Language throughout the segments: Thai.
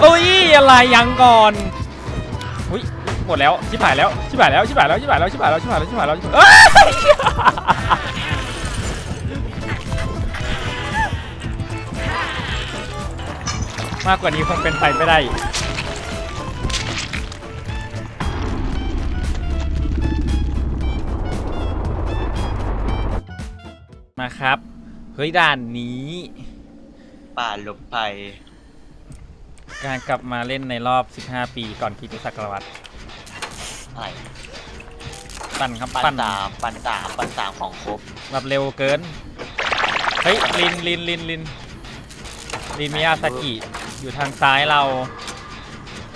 เอ้ยอะไรยังก่อนอุ้ยหมดแล้วชิบหายแล้วชิบหายแล้วชิบหายแล้วชิบหายแล้วชิบหายแล้วชิบหายแล้วชิบหายแล้วชิบหายแล้วเอ้ยมากกว่านี้คงเป็นไปไม่ได้มาครับ เฮ้ยด่านนี้ ป่าหลบภัย การกลับมาเล่นในรอบ 15 ปีก่อนคริสตศักราชอะไรปั่นครับปันปั่นสามปันสามปันสามของครบแบบเร็วเกิน เฮ้ยลินลินลินลินลินมิยาสกิอยู่ทางซ้ายเรา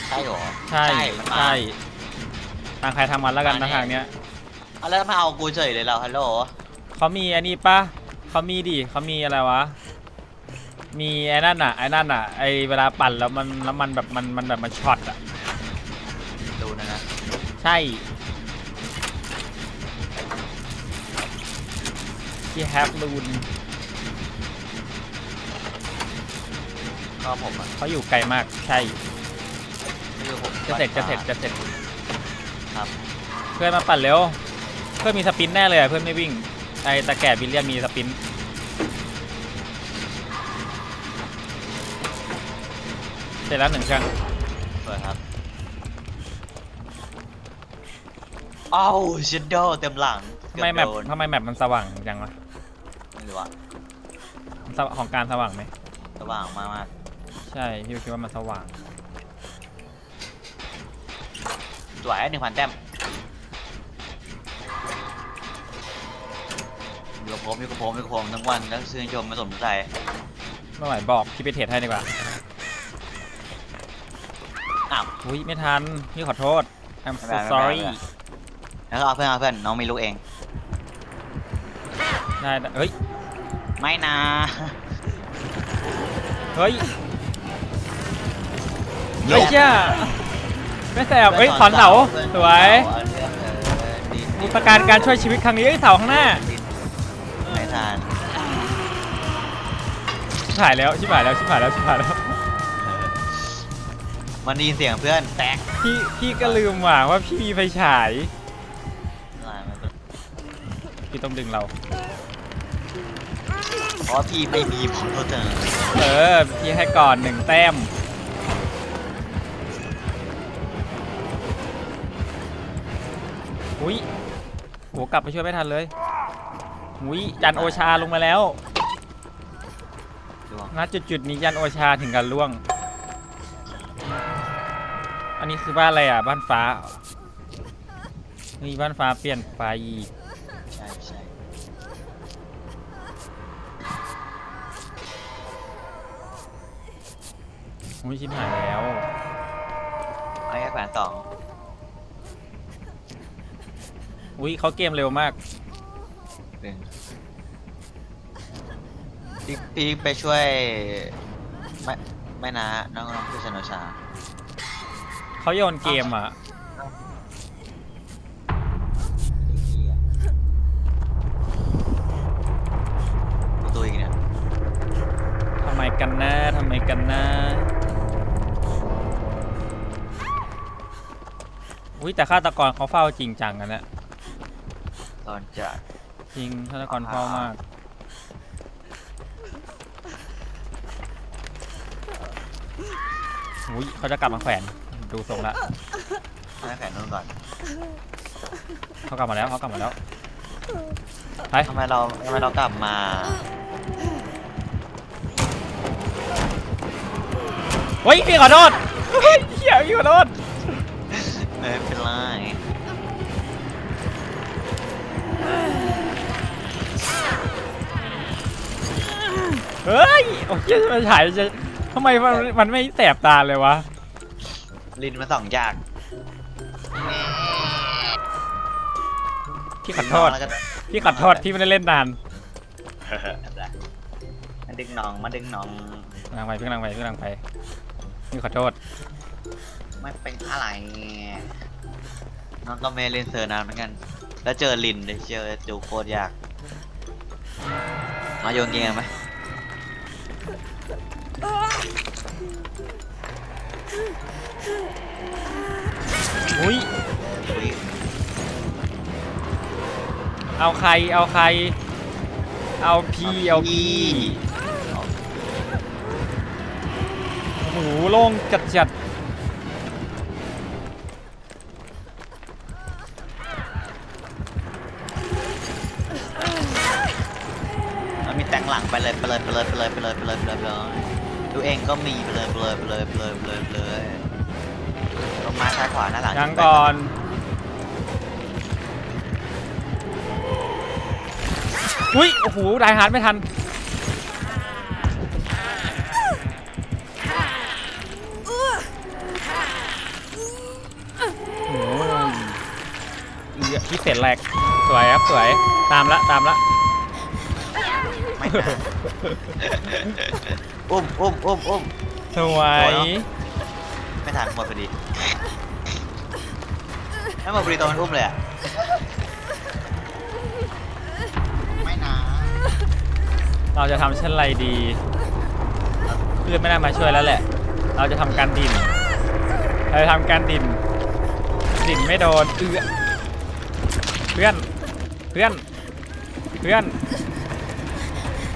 ใช่หรอใช่มันมาใช่ทางใครทางมันแล้วกันนะมาแน่ทางเนี้ยเอาแล้วมาเอากูเฉยเลยเราฮัลโหลเขามีอันนี้ปะเขามีดิเขามีอะไรวะ มีไอ้นั่นอะไอ้นั่นอะไอ้เวลาปั่นแล้วมันแล้วมันแบบมันมันแบบมันช็อตอะดูนะนะใช่ที่แฮปลูนก็ผมอะเขาอยู่ไกลมากใช่คือผมจะเสร็จจะเสร็จจะเสร็จครับ เพื่อนมาปั่นเร็วเพื่อนมีสปรินต์แน่เลยอะเพื่อนไม่วิ่งไอตะแก่บิลเลียนมีสปริน เสร็จแล้วหนึ่งเครื่องเปิดครับเอ้าชิดโดเต็มหลังทำไมแมปเกือบโดนทำไมแมปมันสว่างจังวะไม่รู้ว่ามันสวของการสว่างไหม สว่างมากมากใช่พี่คิดว่ามันสว่าง ๆสวยหนึ่งพันแต้มอยู่กับผมอยู่กับผมอยู่กับผมทั้งวันทั้งชื่นชมไม่สมใจ เมื่อไหร่บอกพี่ไปเทรดให้ดีกว่า อ้าวอุ้ยไม่ทัน พี่ขอโทษ I'm ไม่ so เป็นไรไม่เป็นไร sorry แล้วก็เอาเพื่อนเอาเพื่อนน้องมีลูกเอง ได้ได้เฮ้ย ไม่นะเฮ้ยเฮ้ยเจ้าไม่แสบเฮ้ยถอนเสาสวยมีประการการช่วยชีวิตครั้งนี้เอ้ยเสาข้างหน้า ไม่ทานชิบหายแล้วชิบหายแล้วชิบหายแล้วชิบหายแล้ว มันไดีเสียงเพื่อนแตกพี่พี่ก็ลืมว่ะว่าพี่มีไฟฉาย พี่ต้องดึงเรา เพราะว่าพี่ไม่มีผมโทษเธอเออ พี่ให้ก่อนหนึ่งแต้ม อุ้ยโหกลับไปช่วยไม่ทันเลย อุ้ยจันโอชาลงมาแล้วดวงณจุดจุดๆนี้ยันโอชาถึงกันล่วง อันนี้คือบ้านอะไรอะ บ้านฟ้านี่บ้านฟ้าเปลี่ยนไปใช่ใช่อุ้ยชิบหายแล้วไอ้แค่แขวนสองอุ้ยเขาเกมเร็วมาก หนึ่งพี่พี่ไปช่วยไม่ไม่นะน้องน้องพี่ชนโชา เขาโยนเกมอะดูตัวอีกเนี่ยทำไมกันนะทำไมกันนะอุ้ยแต่ฆาตกรเขาเฝ้าจริงจังกันนะตอนจะจริงฆาตกรเฝ้ามาก อุ้ยเขาจะกลับมาแขวน ดูทรงละให้แขวนนู่นก่อนเขากลับมาแล้วเขากลับมาแล้วไปทำไมเราทำไมเรากลับมาเฮ้ยพี่ขอโทษเฮ้ยเหี้ยพี่ขอโทษไม่เป็นไรเฮ้ยโอ้ยจะมาฉายจะทำไมมันมันไม่แสบตาเลยวะ ลินมาสองอย่างพี่ขอโทษ แล้วก็พี่ขอโทษที่ไม่ได้เล่นนานมาดึงน้องมาดึงน้อง นางไปพี่นางไปพี่นางไปพี่ขอโทษ ไม่เป็นอะไรน้องก็ไม่เล่นเซอร์นานเหมือนกัน แล้วเจอลินเดี๋ยวเจอจูโคตรยาก มาโยนเกมไหม อุ้ย เอาใคร เอาใคร เอาพีเอาพีโอ้โล่งจัดจัดมีแตงหลังไปเลยไปเลยไปเลยไปเลยไปเลยไปเลยไปเลย ดูเองก็มีไปเลยไปเลยไปเลยไปเลยไปเลยไปเลยลงมาซ้ายขวาหน้าหลังยังก่อน อุ้ย โอ้โหไดฮาร์ดไม่ทัน โอ้ยเหี้ยพี่เสร็จแรกสวยครับ สวย ตามละ ตามละ ไม่นาน อุ้มอุ้มอุ้มอุ้มสวยไม่ทันหมดพอดีไม่หมดพอดีตอนมันอุ้มเลยอะไม่นะเราจะทำเช่นไรดีเพื่อนไม่ได้มาช่วยแล้วแหละ เราจะทำการดินเราจะทำการดิน ดินไม่โดนเอื้อเพื่อน เพื่อน เพื่อน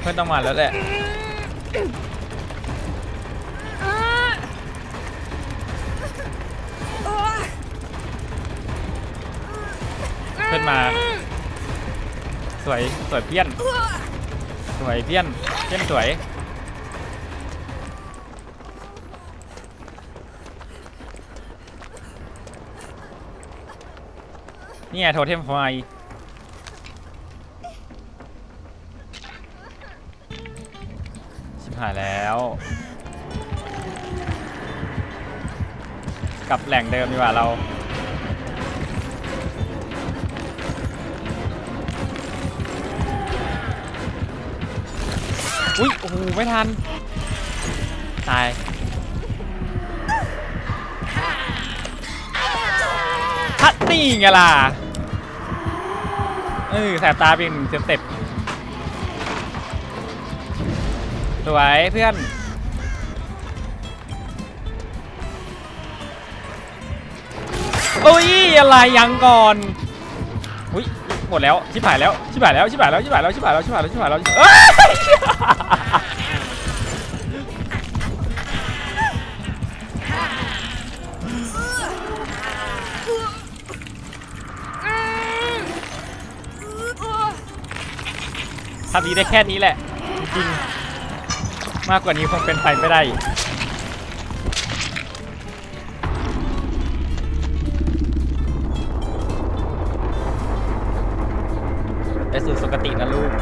เพื่อนต้องมาแล้วแหละเพื่อนมา สวยสวยเพี้ยน สวยเพี้ยนเพี้ยนสวยนี่ไงโทเทมไฟ กับแหล่งเดิมดีกว่าเรา อุ้ยโอ้โหไม่ทัน ตายฮัตนี่ไงล่ะ เออแสบตาเพียงหนึ่งสเต็ปสวยเพื่อน โอ้ยอะไรยังก่อนอุ้ยหมดแล้วชิบหายแล้วชิบหายแล้วชิบหายแล้วชิบหายแล้วชิบหายแล้วชิบหายแล้วชิบหายแล้วเอ้ยทำดีได้แค่นี้แหละจริงๆมากกว่านี้คงเป็นไปไม่ได้ สู่สุคตินะลูก